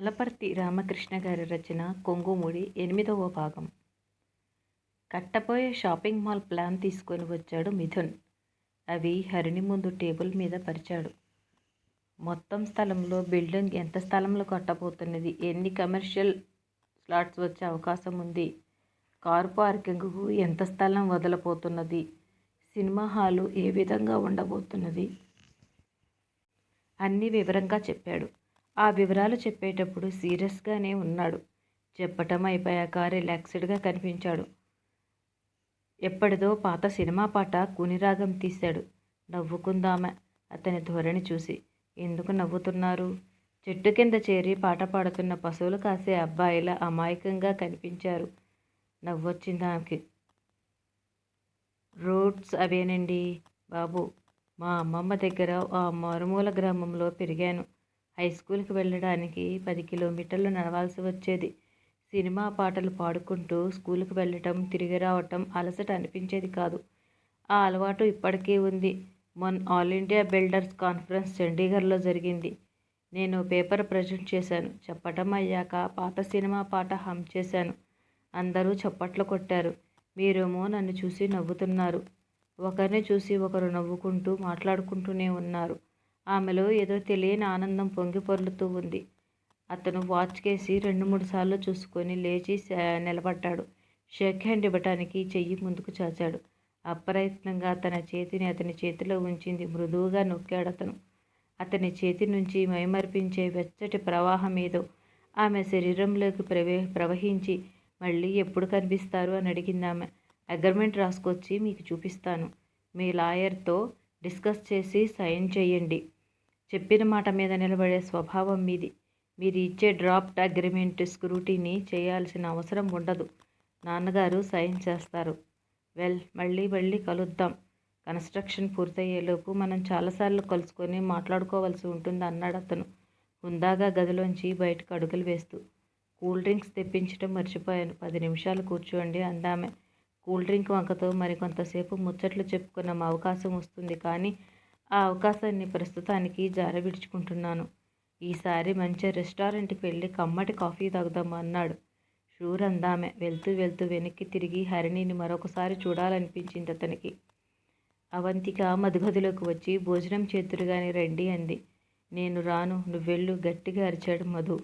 అలపర్తి రామకృష్ణ గారి రచన కొంగుముడి ఎనిమిదవ భాగం. కట్టబోయే షాపింగ్ మాల్ ప్లాన్ తీసుకొని వచ్చాడు మిథున్. అవి హరిణి ముందు టేబుల్ మీద పరిచాడు. మొత్తం స్థలంలో బిల్డింగ్ ఎంత స్థలంలో కట్టబోతున్నది? ఎన్ని కమర్షియల్ స్లాట్స్ వచ్చే అవకాశం ఉంది? కారు పార్కింగ్కు ఎంత స్థలం వదలబోతున్నది? సినిమా హాలు ఏ విధంగా ఉండబోతున్నది? అన్నీ వివరంగా చెప్పాడు. ఆ వివరాలు చెప్పేటప్పుడు సీరియస్గానే ఉన్నాడు. చెప్పటం అయిపోయాక రిలాక్స్డ్గా కనిపించాడు. ఎప్పటిదో పాత సినిమా పాట కునిరాగం తీశాడు. నవ్వుకుందామా అతని ధోరణి చూసి. ఎందుకు నవ్వుతున్నారు? చెట్టు కింద చేరి పాట పాడుతున్న పశువులు కాసే అబ్బాయిలా అమాయకంగా కనిపించారు. నవ్వొచ్చింది ఆమెకి. రోడ్స్ అవేనండి బాబు. మా అమ్మమ్మ దగ్గర ఆ మారుమూల గ్రామంలో పెరిగాను. హై స్కూల్కి వెళ్ళడానికి పది కిలోమీటర్లు నడవాల్సి వచ్చేది. సినిమా పాటలు పాడుకుంటూ స్కూల్కి వెళ్ళటం తిరిగి రావటం అలసట అనిపించేది కాదు. ఆ అలవాటు ఇప్పటికీ ఉంది. మొన్ ఆల్ ఇండియా బిల్డర్స్ కాన్ఫరెన్స్ చండీగఢ్లో జరిగింది. నేను పేపర్ ప్రజెంట్ చేశాను. చెప్పటం అయ్యాక పాత సినిమా పాట హమ్ చేశాను. అందరూ చప్పట్లు కొట్టారు. మీరేమో నన్ను చూసి నవ్వుతున్నారు. ఒకరిని చూసి ఒకరు నవ్వుకుంటూ మాట్లాడుకుంటూనే ఉన్నారు. ఆమెలో ఏదో తెలియని ఆనందం పొంగి పొర్లుతూ ఉంది. అతను వాచ్ కేసి రెండు మూడు సార్లు చూసుకొని లేచి నిలబడ్డాడు. షేక్ హ్యాండ్ ఇవ్వటానికి చెయ్యి ముందుకు చాచాడు. అప్రయత్నంగా తన చేతిని అతని చేతిలో ఉంచింది. మృదువుగా నొక్కాడు అతను. అతని చేతి నుంచి మైమర్పించే వెచ్చటి ప్రవాహం ఏదో. ఆమె శరీరంలోకి ప్రవే ప్రవహించి మళ్ళీ ఎప్పుడు కనిపిస్తారు? అని అడిగింది ఆమె. అగ్రిమెంట్ రాసుకొచ్చి మీకు చూపిస్తాను. మీ లాయర్తో డిస్కస్ చేసి సైన్ చేయండి. చెప్పిన మాట మీద నిలబడే స్వభావం మీది. మీరు ఇచ్చే డ్రాఫ్ట్ అగ్రిమెంట్ స్క్రూటీని చేయాల్సిన అవసరం ఉండదు. నాన్నగారు సైన్ చేస్తారు. వెల్ మళ్ళీ మళ్ళీ కలుద్దాం. కన్స్ట్రక్షన్ పూర్తయ్యేలోపు మనం చాలాసార్లు కలుసుకొని మాట్లాడుకోవాల్సి ఉంటుంది అన్నాడు అతను. హుందాగా గదిలోంచి బయటకు అడుగులు వేస్తూ. కూల్ డ్రింక్స్ తెప్పించడం మర్చిపోయాను. పది నిమిషాలు కూర్చోండి అందామే. కూల్ డ్రింక్ వంకతో మరికొంతసేపు ముచ్చట్లు చెప్పుకున్నాం అవకాశం వస్తుంది కానీ ఆ అవకాశాన్ని ప్రస్తుతానికి జారవిడుచుకుంటున్నాను. ఈసారి మంచి రెస్టారెంట్కి వెళ్ళి కమ్మటి కాఫీ తాగుదాం అన్నాడు. షూర్ అందామె. వెళ్తూ వెళ్తూ వెనక్కి తిరిగి హరిణిని మరొకసారి చూడాలనిపించింది అతనికి. అవంతిక మధుగదిలోకి వచ్చి భోజనం చేతురుగానే రండి అంది. నేను రాను. నువ్వెళ్ళు. గట్టిగా అరిచాడు మధు.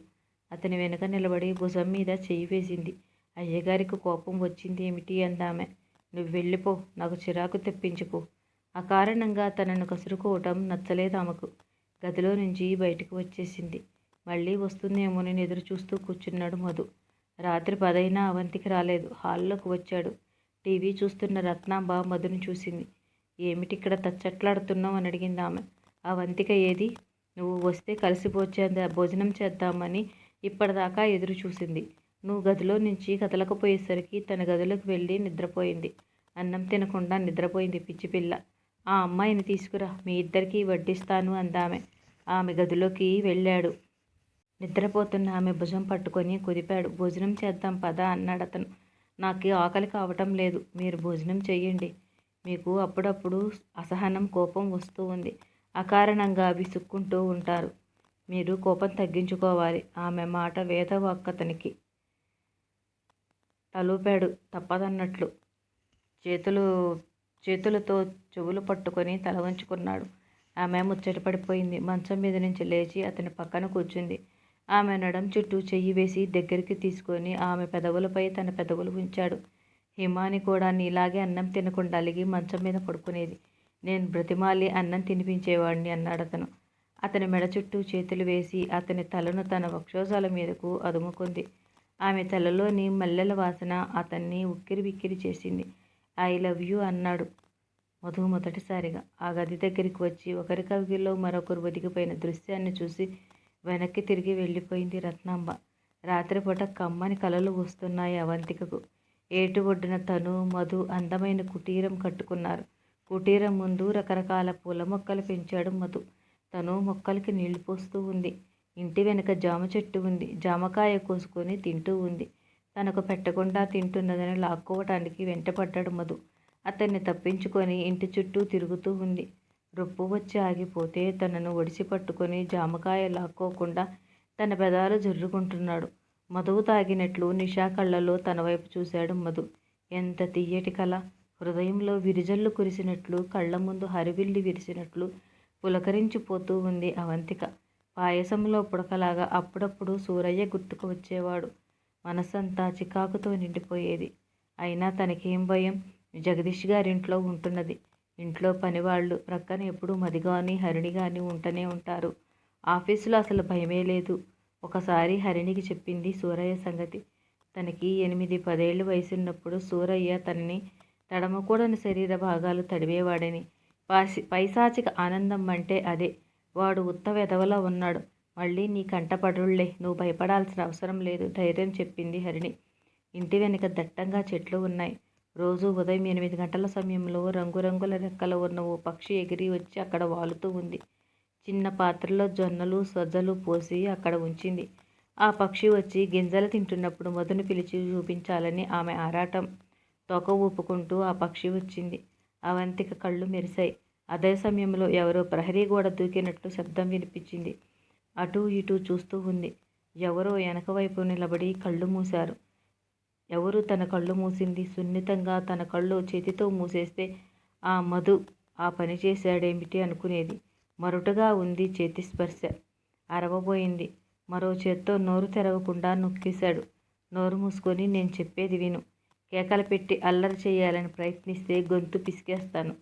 అతని వెనక నిలబడి భుజం మీద చేయి వేసింది. అయ్యగారికి కోపం వచ్చింది ఏమిటి అందామె. నువ్వు వెళ్ళిపో నాకు చిరాకు తెప్పించుకో. అకారణంగా తనను కసురుకోవటం నచ్చలేదు ఆమెకు. గదిలో నుంచి బయటకు వచ్చేసింది. మళ్ళీ వస్తుందేమోనని ఎదురు చూస్తూ కూర్చున్నాడు మధు. రాత్రి పదైనా అవంతికి రాలేదు. హాల్లోకి వచ్చాడు. టీవీ చూస్తున్న రత్నాంబ మధును చూసింది. ఏమిటి ఇక్కడ తచ్చట్లాడుతున్నావు అని అడిగింది ఆమె. అవంతిక ఏది? నువ్వు వస్తే కలిసిపోచేంద భోజనం చేద్దామని ఇప్పటిదాకా ఎదురు చూసింది నువ్వు గదిలో నుంచి కదలకపోయేసరికి తన గదిలోకి వెళ్ళి నిద్రపోయింది. అన్నం తినకుండా నిద్రపోయింది పిచ్చిపిల్ల ఆ అమ్మాయిని తీసుకురా మీ ఇద్దరికీ వడ్డిస్తాను అందామె. ఆమె గదిలోకి వెళ్ళాడు. నిద్రపోతున్న ఆమె భుజం పట్టుకొని కుదిపాడు. భోజనం చేద్దాం పద అన్నాడు అతను. నాకు ఆకలి కావటం లేదు. మీరు భోజనం చెయ్యండి. మీకు అప్పుడప్పుడు అసహనం కోపం వస్తూ ఉంది. అకారణంగా విసుక్కుంటూ ఉంటారు. మీరు కోపం తగ్గించుకోవాలి. ఆమె మాట వేదవాక్కతనికి తలూపాడు తప్పదన్నట్లు. చేతులు చేతులతో చెవులు పట్టుకొని తల వంచుకున్నాడు. ఆమె ముచ్చట పడిపోయింది. మంచం మీద నుంచి లేచి అతని పక్కన కూర్చుంది. ఆమె నడం చుట్టూ చెయ్యి వేసి దగ్గరికి తీసుకొని ఆమె పెదవులపై తన పెదవులు ఉంచాడు. హిమాని కూడా నీలాగే అన్నం తినకుండా అలిగి మంచం మీద పడుకునేది. నేను బ్రతిమాలి అన్నం తినిపించేవాడిని అన్నాడు అతను. అతని మెడ చుట్టూ చేతులు వేసి అతని తలను తన వక్షోజాల మీదకు అదుముకుంది. ఆమె తలలోని మల్లెల వాసన అతన్ని ఉక్కిరి బిక్కిరి చేసింది. ఐ లవ్ యూ అన్నాడు మధు మొదటిసారిగా. ఆ గది దగ్గరికి వచ్చి ఒకరి కవిలో మరొకరు ఒదిగిపోయిన దృశ్యాన్ని చూసి వెనక్కి తిరిగి వెళ్ళిపోయింది రత్నాంబ. రాత్రిపూట కమ్మని కలలు వస్తున్నాయి అవంతికకు. ఏటు ఒడ్డున తను మధు అందమైన కుటీరం కట్టుకున్నారు. కుటీరం ముందు రకరకాల పూల మొక్కలు పెంచాడు మధు. తను మొక్కలకి నీళ్ళు పోస్తూ ఉంది. ఇంటి వెనుక జామ చెట్టు ఉంది. జామకాయ కోసుకొని తింటూ ఉంది. తనకు పెట్టకుండా తింటున్నదని లాక్కోవటానికి వెంటపడ్డాడు మధు. అతన్ని తప్పించుకొని ఇంటి చుట్టూ తిరుగుతూ ఉంది. రొప్పు వచ్చి ఆగిపోతే తనను ఒడిసి పట్టుకొని జామకాయ లాక్కోకుండా తన పెదాలు జుర్రుకుంటున్నాడు. మధువు తాగినట్లు నిషా కళ్ళలో తన వైపు చూశాడు మధు. ఎంత తీయటి కళ! హృదయంలో విరిజల్లు కురిసినట్లు కళ్ళ ముందు హరివిల్లి విరిసినట్లు పులకరించిపోతూ ఉంది అవంతిక. పాయసంలో పుడకలాగా అప్పుడప్పుడు సూరయ్య గుర్తుకు వచ్చేవాడు. మనసంతా చికాకుతో నిండిపోయేది. అయినా తనకేం భయం? జగదీష్ గారింట్లో ఉంటున్నది. ఇంట్లో పనివాళ్ళు ప్రక్కన ఎప్పుడూ మది కానీ హరిణి కానీ ఉంటూనే ఉంటారు. ఆఫీసులో అసలు భయమే లేదు. ఒకసారి హరిణికి చెప్పింది సూరయ్య సంగతి. తనకి ఎనిమిది పదేళ్ళు వయసున్నప్పుడు సూరయ్య తనని తడమకూడని శరీర భాగాలు తడివేవాడని. పాసి పైశాచిక ఆనందం అంటే అదే. వాడు ఉత్త వెధవలా ఉన్నాడు. మళ్ళీ నీ కంటపడుళ్ళే నువ్వు భయపడాల్సిన అవసరం లేదు ధైర్యం చెప్పింది హరిణి. ఇంటి వెనుక దట్టంగా చెట్లు ఉన్నాయి. రోజు ఉదయం ఎనిమిది గంటల సమయంలో రంగురంగుల రెక్కలు ఉన్న ఓ పక్షి ఎగిరి వచ్చి అక్కడ వాలుతూ ఉంది. చిన్న పాత్రలో జొన్నలు సజ్జలు పోసి అక్కడ ఉంచింది. ఆ పక్షి వచ్చి గింజలు తింటున్నప్పుడు మధును పిలిచి చూపించాలని ఆమె ఆరాటం తొక ఊపుకుంటూ ఆ పక్షి వచ్చింది. అవంతిక కళ్ళు మెరిశాయి. అదే సమయంలో ఎవరో ప్రహరీ గోడ దూకినట్టు శబ్దం వినిపించింది. అటూ ఇటూ చూస్తూ ఉంది. ఎవరో వెనక వైపు నిలబడి కళ్ళు మూశారు. ఎవరు తన కళ్ళు మూసింది? సున్నితంగా తన కళ్ళు చేతితో మూసేస్తే ఆ మధు ఆ పని చేశాడేమిటి అనుకునేది. మరుటగా ఉంది చేతి స్పర్శ. అరవబోయింది. మరో చేత్తో నోరు తెరవకుండా నొక్కేశాడు. నోరు మూసుకొని నేను చెప్పేది విను. కేకలు పెట్టి అల్లరి చేయాలని ప్రయత్నిస్తే గొంతు పిసికేస్తాను.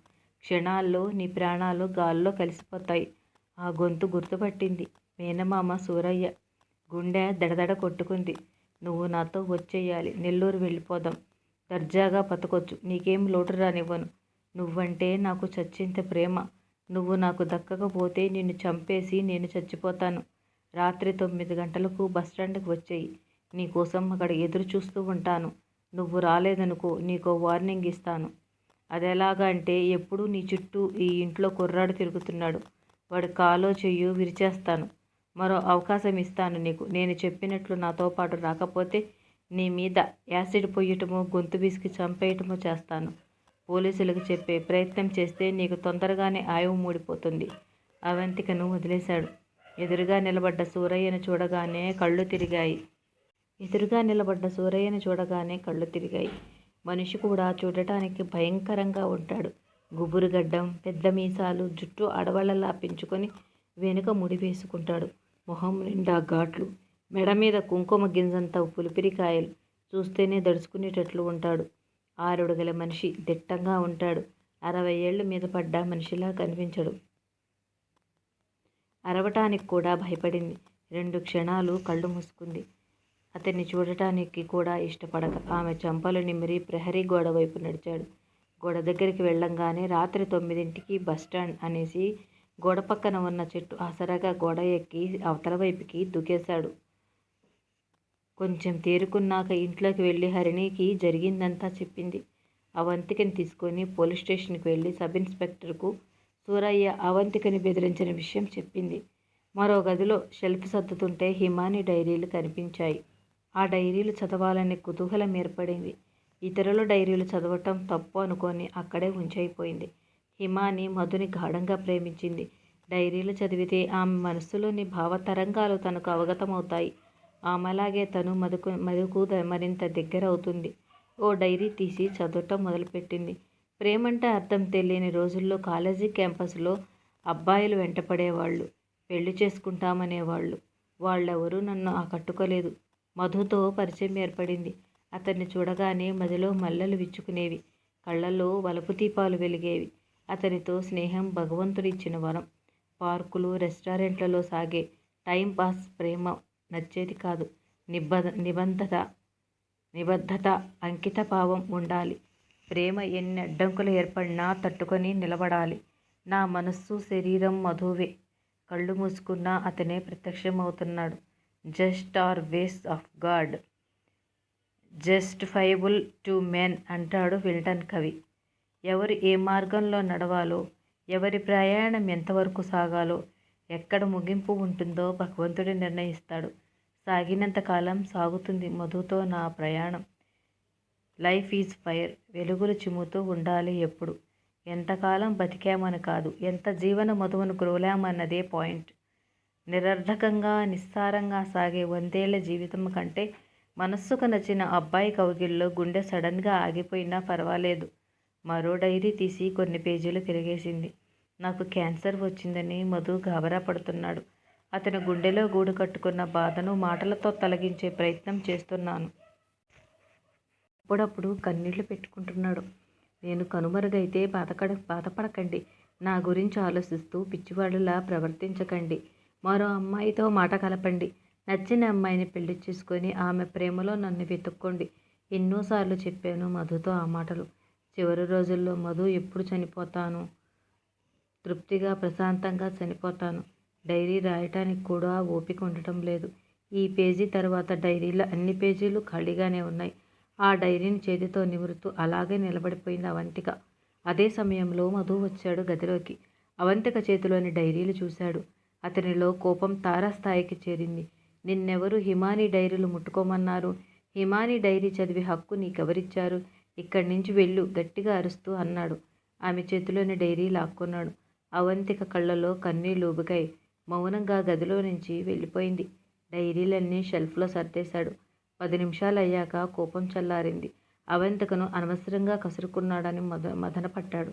క్షణాల్లో నీ ప్రాణాలు గాల్లో కలిసిపోతాయి. ఆ గొంతు గుర్తుపట్టింది. మేనమామ సూరయ్య గుండె దడదడ కొట్టుకుంది. నువ్వు నాతో వచ్చేయాలి. నెల్లూరు వెళ్ళిపోదాం. దర్జాగా బతకొచ్చు. నీకేం లోటు రానివ్వను. నువ్వంటే నాకు చచ్చింత ప్రేమ. నువ్వు నాకు దక్కకపోతే నిన్ను చంపేసి నేను చచ్చిపోతాను. రాత్రి తొమ్మిది గంటలకు బస్టాండ్కి వచ్చేయి. నీకోసం అక్కడ ఎదురు చూస్తూ ఉంటాను. నువ్వు రాలేదనుకో నీకో వార్నింగ్ ఇస్తాను. అదెలాగా అంటే ఎప్పుడూ నీ చుట్టూ ఈ ఇంట్లో కుర్రాడు తిరుగుతున్నాడు. వాడి కాలో చెయ్యో విరిచేస్తాను. మరో అవకాశం ఇస్తాను నీకు. నేను చెప్పినట్లు నాతో పాటు రాకపోతే నీ మీద యాసిడ్ పొయ్యటమో గొంతు విసికి చంపేయటమో చేస్తాను. పోలీసులకు చెప్పే ప్రయత్నం చేస్తే నీకు తొందరగానే ఆయువు మూడిపోతుంది. అవంతికను వదిలేశాడు. ఎదురుగా నిలబడ్డ సూరయ్యను చూడగానే కళ్ళు తిరిగాయి. ఎదురుగా నిలబడ్డ సూరయ్యను చూడగానే కళ్ళు తిరిగాయి. మనిషి కూడా చూడటానికి భయంకరంగా ఉంటాడు. గుబురుగడ్డం పెద్ద మీసాలు జుట్టు అడవళ్ళలా పెంచుకొని వెనుక ముడి వేసుకుంటాడు. మొహం నిండా ఘాట్లు మెడ మీద కుంకుమ గింజంత పులిపిరికాయలు. చూస్తేనే దడుచుకునేటట్లు ఉంటాడు. ఆరుడుగల మనిషి దిట్టంగా ఉంటాడు. అరవై ఏళ్ళ మీద పడ్డ మనిషిలా కనిపించడు. అరవటానికి కూడా భయపడింది. రెండు క్షణాలు కళ్ళు మూసుకుంది. అతన్ని చూడటానికి కూడా ఇష్టపడక ఆమె చంపలు నిమిరి ప్రహరీ గోడ వైపు నడిచాడు. గోడ దగ్గరికి వెళ్ళంగానే రాత్రి తొమ్మిదింటికి బస్టాండ్ అనేసి గోడ పక్కన ఉన్న చెట్టు ఆసరాగా గోడ ఎక్కి అవతల వైపుకి దూకేశాడు. కొంచెం తేరుకున్నాక ఇంట్లోకి వెళ్ళి హరిణికి జరిగిందంతా చెప్పింది. అవంతికని తీసుకొని పోలీస్ స్టేషన్కి వెళ్ళి సబ్ ఇన్స్పెక్టర్కు సూరయ్య అవంతికని బెదిరించిన విషయం చెప్పింది. మరో గదిలో షెల్ఫ్ సర్దుతుంటే హిమాని డైరీలు కనిపించాయి. ఆ డైరీలు చదవాలనే కుతూహలం ఏర్పడింది. ఇతరుల డైరీలు చదవటం తప్పు అనుకొని అక్కడే ఉంచైపోయింది. హిమాని మధుని గాఢంగా ప్రేమించింది. డైరీలు చదివితే ఆమె మనస్సులోని భావతరంగాలు తనకు అవగతమవుతాయి. ఆమెలాగే తను మధుకు మధుకు మరింత దగ్గర అవుతుంది ఓ డైరీ తీసి చదవటం మొదలుపెట్టింది. ప్రేమంటే అర్థం తెలియని రోజుల్లో కాలేజీ క్యాంపస్లో అబ్బాయిలు వెంటపడేవాళ్ళు. పెళ్ళి చేసుకుంటామనేవాళ్ళు. వాళ్ళెవరూ నన్ను ఆకట్టుకోలేదు. మధుతో పరిచయం ఏర్పడింది. అతన్ని చూడగానే మదిలో మల్లెలు విచ్చుకునేవి. కళ్ళల్లో వలపు దీపాలు వెలిగేవి. అతనితో స్నేహం భగవంతుడిచ్చిన వరం. పార్కులు రెస్టారెంట్లలో సాగే టైం పాస్ ప్రేమ నచ్చేది కాదు. నిబ నిబంధత నిబద్ధత అంకిత భావం ఉండాలి. ప్రేమ ఎన్ని అడ్డంకులు ఏర్పడినా తట్టుకొని నిలబడాలి. నా మనస్సు శరీరం మధువే. కళ్ళు మూసుకున్నా అతనే ప్రత్యక్షమవుతున్నాడు. Just are ways of God. Justifiable to men అంటాడు విల్టన్ కవి. ఎవరు ఏ మార్గంలో నడవాలో ఎవరి ప్రయాణం ఎంతవరకు సాగాలో ఎక్కడ ముగింపు ఉంటుందో భగవంతుడు నిర్ణయిస్తాడు. సాగినంత కాలం సాగుతుంది మధుతో నా ప్రయాణం. Life is fire. వెలుగులు చిమ్ముతూ ఉండాలి ఎప్పుడు. ఎంతకాలం బతికామని కాదు ఎంత జీవన మధువును గ్రోలామన్నదే పాయింట్. నిరర్ధకంగా నిస్సారంగా సాగే వందేళ్ళ జీవితం కంటే మనస్సుకు నచ్చిన అబ్బాయి కౌగిల్లో గుండె సడన్గా ఆగిపోయినా పర్వాలేదు. మరో డైరీ తీసి కొన్ని పేజీలు తిరిగేసింది. నాకు క్యాన్సర్ వచ్చిందని మధు గాబరా పడుతున్నాడు. అతని గుండెలో గూడు కట్టుకున్న బాధను మాటలతో తొలగించే ప్రయత్నం చేస్తున్నాను. అప్పుడప్పుడు కన్నీళ్ళు పెట్టుకుంటున్నాడు. నేను కనుమరుగైతే బాధకడ బాధపడకండి. నా గురించి ఆలోచిస్తూ పిచ్చివాడులా ప్రవర్తించకండి. మరో అమ్మాయితో మాట కలపండి. నచ్చిన అమ్మాయిని పెళ్ళి చేసుకొని ఆమె ప్రేమలో నన్ను వెతుక్కోండి. ఎన్నోసార్లు చెప్పాను మధుతో ఆ మాటలు. చివరి రోజుల్లో మధు ఎప్పుడు చనిపోతాను? తృప్తిగా ప్రశాంతంగా చనిపోతాను. డైరీ రాయటానికి కూడా ఓపిక ఉండటం లేదు. ఈ పేజీ తర్వాత డైరీలో అన్ని పేజీలు ఖాళీగానే ఉన్నాయి. ఆ డైరీని చేతితో నిమురుతూ అలాగే నిలబడిపోయింది అవంతిక. అదే సమయంలో మధు వచ్చాడు గదిలోకి. అవంతిక చేతిలోని డైరీలు చూశాడు. అతనిలో కోపం తారాస్థాయికి చేరింది. నిన్నెవరు హిమాని డైరీలు ముట్టుకోమన్నారు. హిమాని డైరీ చదివే హక్కు నీకెవరిచ్చారు? ఇక్కడి నుంచి వెళ్ళు గట్టిగా అరుస్తూ అన్నాడు. ఆమె చేతిలోని డైరీ లాక్కున్నాడు. అవంతిక కళ్ళలో కన్నీళ్ళు ఊబికాయి మౌనంగా గదిలో నుంచి వెళ్ళిపోయింది. డైరీలన్నీ షెల్ఫ్లో సర్దేశాడు. పది నిమిషాలు అయ్యాక కోపం చల్లారింది. అవంతికను అనవసరంగా కసురుకున్నాడని మద మదన పట్టాడు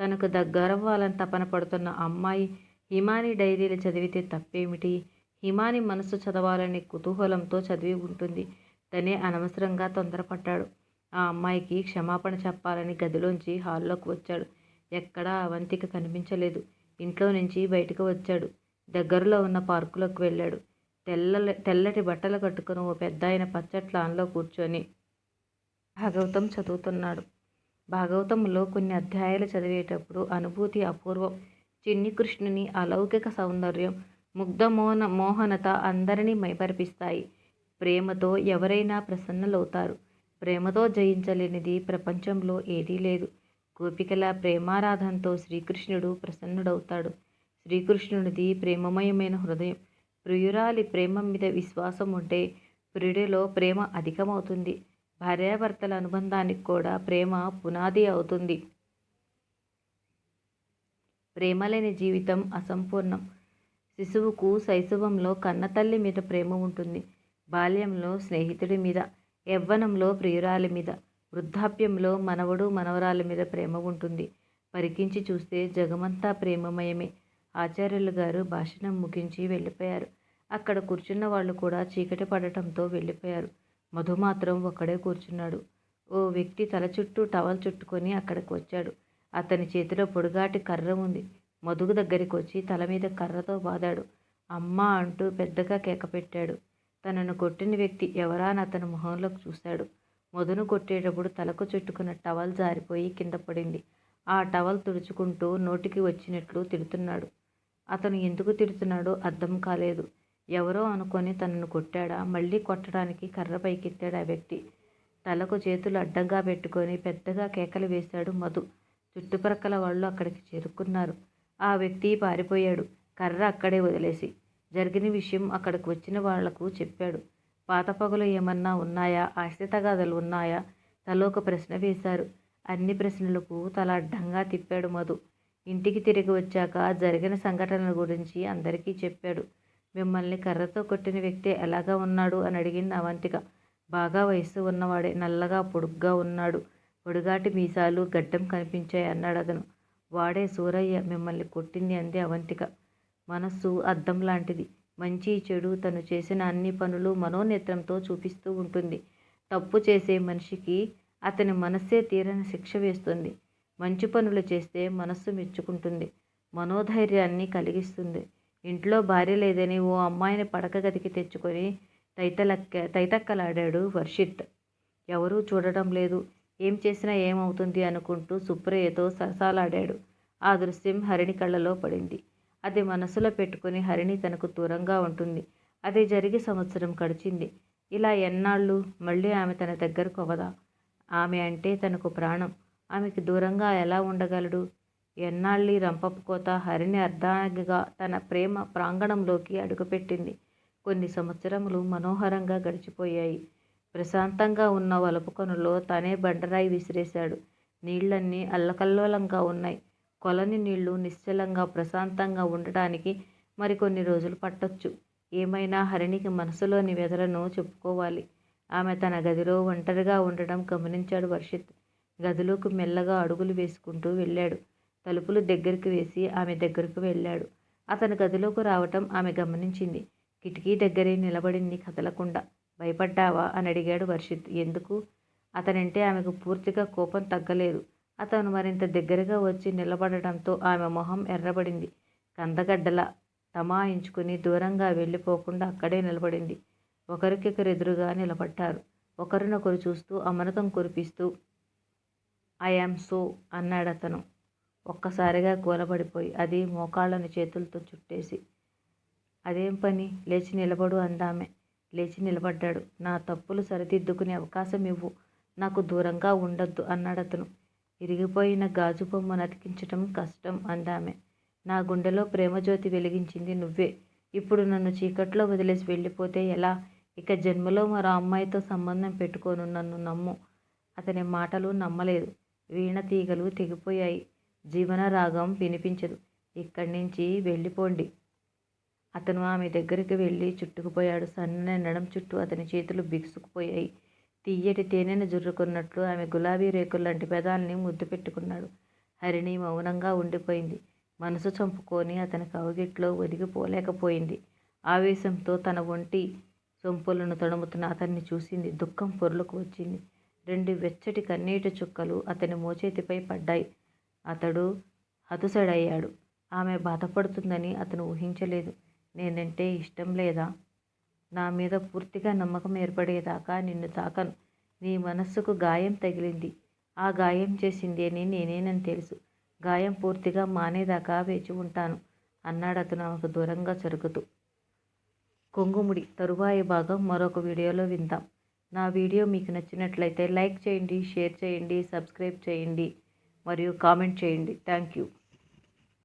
తనకు దగ్గరవ్వాలని తపన పడుతున్న అమ్మాయి హిమాని డైరీలు చదివితే తప్పేమిటి? హిమాని మనసు చదవాలని కుతూహలంతో చదివి ఉంటుంది. తనే అనవసరంగా తొందరపడ్డాడు. ఆ అమ్మాయికి క్షమాపణ చెప్పాలని గదిలోంచి హాల్లోకి వచ్చాడు. ఎక్కడా అవంతిక కనిపించలేదు. ఇంట్లో నుంచి బయటకు వచ్చాడు. దగ్గరలో ఉన్న పార్కులోకి వెళ్ళాడు. తెల్ల తెల్లటి బట్టలు కట్టుకుని ఓ పెద్ద ఆయన పచ్చట్లాన్లో కూర్చొని భాగవతం చదువుతున్నాడు. భాగవతంలో కొన్ని అధ్యాయాలు చదివేటప్పుడు అనుభూతి అపూర్వం. చిన్ని కృష్ణుని అలౌకిక సౌందర్యం ముగ్ధమోన మోహనత అందరినీ మైపరిపిస్తాయి ప్రేమతో ఎవరైనా ప్రసన్నలవుతారు. ప్రేమతో జయించలేనిది ప్రపంచంలో ఏదీ లేదు. గోపికల ప్రేమారాధనతో శ్రీకృష్ణుడు ప్రసన్నుడవుతాడు. శ్రీకృష్ణుడిది ప్రేమమయమైన హృదయం. ప్రియురాలి ప్రేమ మీద విశ్వాసం ఉంటే ప్రియుడిలో ప్రేమ అధికమవుతుంది. భార్యాభర్తల అనుబంధానికి కూడా ప్రేమ పునాది అవుతుంది. ప్రేమ లేని జీవితం అసంపూర్ణం. శిశువుకు శైశవంలో కన్నతల్లి మీద ప్రేమ ఉంటుంది. బాల్యంలో స్నేహితుడి మీద యవ్వనంలో ప్రియురాలి మీద వృద్ధాప్యంలో మనవడు మనవరాలి మీద ప్రేమ ఉంటుంది. పరికించి చూస్తే జగమంతా ప్రేమమయమే. ఆచార్యులు గారు భాషణం ముగించి వెళ్ళిపోయారు. అక్కడ కూర్చున్న వాళ్ళు కూడా చీకటి పడటంతో వెళ్ళిపోయారు. మధు మాత్రం ఒక్కడే కూర్చున్నాడు. ఓ వ్యక్తి తల చుట్టూ టవల్ చుట్టుకొని అక్కడికి వచ్చాడు. అతని చేతిలో పొడుగాటి కర్ర ఉంది. మధుగు దగ్గరికి వచ్చి తల మీద కర్రతో బాదాడు. అమ్మ అంటూ పెద్దగా కేక పెట్టాడు తనను కొట్టిన వ్యక్తి ఎవరా అని అతని మొహంలోకి చూశాడు మధును కొట్టేటప్పుడు తలకు చుట్టుకున్న టవల్ జారిపోయి కింద పడింది. ఆ టవల్ తుడుచుకుంటూ నోటికి వచ్చినట్లు తిడుతున్నాడు. అతను ఎందుకు తిడుతున్నాడో అర్థం కాలేదు. ఎవరో అనుకొని తనను కొట్టాడా? మళ్ళీ కొట్టడానికి కర్ర పైకెత్తాడు ఆ వ్యక్తి. తలకు చేతులు అడ్డంగా పెట్టుకొని పెద్దగా కేకలు వేశాడు మధు. చుట్టుప్రక్కల వాళ్ళు అక్కడికి చేరుకున్నారు. ఆ వ్యక్తి పారిపోయాడు. కర్ర అక్కడే వదిలేసి. జరిగిన విషయం అక్కడికి వచ్చిన వాళ్ళకు చెప్పాడు. పాత పగులు ఏమన్నా ఉన్నాయా? ఆశ్రితగాథలు ఉన్నాయా? తలో ఒక ప్రశ్న వేశారు. అన్ని ప్రశ్నలకు తల అడ్డంగా తిప్పాడు మధు. ఇంటికి తిరిగి వచ్చాక జరిగిన సంఘటనల గురించి అందరికీ చెప్పాడు. మిమ్మల్ని కర్రతో కొట్టిన వ్యక్తి ఎలాగా ఉన్నాడు అని అడిగింది అవంతిక. బాగా వయస్సు ఉన్నవాడే నల్లగా పొడుగ్గా ఉన్నాడు. పొడుగాటి మీసాలు గడ్డం కనిపించాయి అన్నాడతను వాడే సూరయ్య మిమ్మల్ని కొట్టింది అంది అవంతిక. మనస్సు అద్దం లాంటిది. మంచి చెడు తను చేసిన అన్ని పనులు మనోనేత్రంతో చూపిస్తూ ఉంటుంది. తప్పు చేసే మనిషికి అతని మనస్సే తీరని శిక్ష వేస్తుంది. మంచి పనులు చేస్తే మనస్సు మెచ్చుకుంటుంది. మనోధైర్యాన్ని కలిగిస్తుంది. ఇంట్లో భార్య లేదని ఓ అమ్మాయిని పడక గదికి తెచ్చుకొని తైతలక్క తైతక్కలాడాడు వర్షిత్. ఎవరూ చూడడం లేదు. ఏం చేసినా ఏమవుతుంది అనుకుంటూ సుప్రియతో సరసాలాడాడు. ఆ దృశ్యం హరిణి కళ్ళలో పడింది. అది మనసులో పెట్టుకుని హరిణి తనకు దూరంగా ఉంటుంది. అది జరిగి సంవత్సరం గడిచింది. ఇలా ఎన్నాళ్ళు? మళ్ళీ ఆమె తన దగ్గరకు అవదా? ఆమె అంటే తనకు ప్రాణం. ఆమెకి దూరంగా ఎలా ఉండగలడు? ఎన్నాళ్ళీ రంపపుకోత హరిణి అర్ధాంగిగా తన ప్రేమ ప్రాంగణంలోకి అడుగుపెట్టింది. కొన్ని సంవత్సరములు మనోహరంగా గడిచిపోయాయి. ప్రశాంతంగా ఉన్న వలపుకొనలో తనే బండరాయి విసిరేశాడు. నీళ్ళన్నీ అల్లకల్లోలంగా ఉన్నాయి. కొలని నీళ్ళు నిశ్చలంగా ప్రశాంతంగా ఉండటానికి మరికొన్ని రోజులు పట్టొచ్చు. ఏమైనా హరిణికి మనసులోని వెదలను చెప్పుకోవాలి. ఆమె తన గదిలో ఒంటరిగా ఉండడం గమనించాడు వర్షిత్ గదిలోకి మెల్లగా అడుగులు వేసుకుంటూ వెళ్ళాడు. తలుపులు దగ్గరికి వేసి ఆమె దగ్గరకు వెళ్ళాడు. అతని గదిలోకి రావటం ఆమె గమనించింది. కిటికీ దగ్గరే నిలబడింది కదలకుండా. భయపడ్డావా? అని అడిగాడు వర్షిత్ ఎందుకు? అతనంటే ఆమెకు పూర్తిగా కోపం తగ్గలేదు. అతను మరింత దగ్గరగా వచ్చి నిలబడటంతో ఆమె మొహం ఎర్రబడింది. కందగడ్డల తమాయించుకుని దూరంగా వెళ్ళిపోకుండా అక్కడే నిలబడింది. ఒకరికొకరు ఎదురుగా నిలబడ్డారు. ఒకరినొకరు చూస్తూ అమృతం కురిపిస్తూ ఐఆమ్ సో అన్నాడతను ఒక్కసారిగా కూలబడిపోయి అది మోకాళ్ళని చేతులతో చుట్టేసి అదేం పని? లేచి నిలబడు అందామే. లేచి నిలబడ్డాడు. నా తప్పులు సరిదిద్దుకునే అవకాశం ఇవ్వు. నాకు దూరంగా ఉండొద్దు అన్నాడతను ఇరిగిపోయిన గాజు బొమ్మను అతికించటం కష్టం అందామె. నా గుండెలో ప్రేమజ్యోతి వెలిగించింది నువ్వే. ఇప్పుడు నన్ను చీకట్లో వదిలేసి వెళ్ళిపోతే ఎలా? ఇక జన్మలో మరో అమ్మాయితో సంబంధం పెట్టుకోను. నన్ను నమ్ము. అతని మాటలు నమ్మలేదు. వీణ తీగలు తెగిపోయాయి. జీవన రాగం వినిపించదు. ఇక్కడి నుంచి వెళ్ళిపోండి. అతను ఆమె దగ్గరికి వెళ్ళి చుట్టుకుపోయాడు. సన్న నడం చుట్టూ అతని చేతులు బిగుసుకుపోయాయి. తీయటి తేనెను జుర్రుకున్నట్లు ఆమె గులాబీ రేకుల్లాంటి పెదాల్ని ముద్దు పెట్టుకున్నాడు. హరిణి మౌనంగా ఉండిపోయింది. మనసు చంపుకొని అతని కవగిట్లో ఒదిగిపోలేకపోయింది. ఆవేశంతో తన ఒంటి సొంపులను తడుముతున్న అతన్ని చూసింది. దుఃఖం పొరులకు వచ్చింది. రెండు వెచ్చటి కన్నీటి చుక్కలు అతని మోచేతిపై పడ్డాయి. అతడు హతుసడయ్యాడు. ఆమె బాధపడుతుందని అతను ఊహించలేదు. నేనంటే ఇష్టం లేదా? నా మీద పూర్తిగా నమ్మకం ఏర్పడేదాకా నిన్ను తాకను. నీ మనస్సుకు గాయం తగిలింది. ఆ గాయం చేసింది అని నేనేనని తెలుసు. గాయం పూర్తిగా మానేదాకా వేచి ఉంటాను. అన్నాడు అతను ఆమెకు దూరంగా జరుగుతూ. కొంగుముడి తరువాయి భాగం మరొక వీడియోలో విందాం. నా వీడియో మీకు నచ్చినట్లయితే లైక్ చేయండి షేర్ చేయండి సబ్స్క్రైబ్ చేయండి మరియు కామెంట్ చేయండి. Thank you.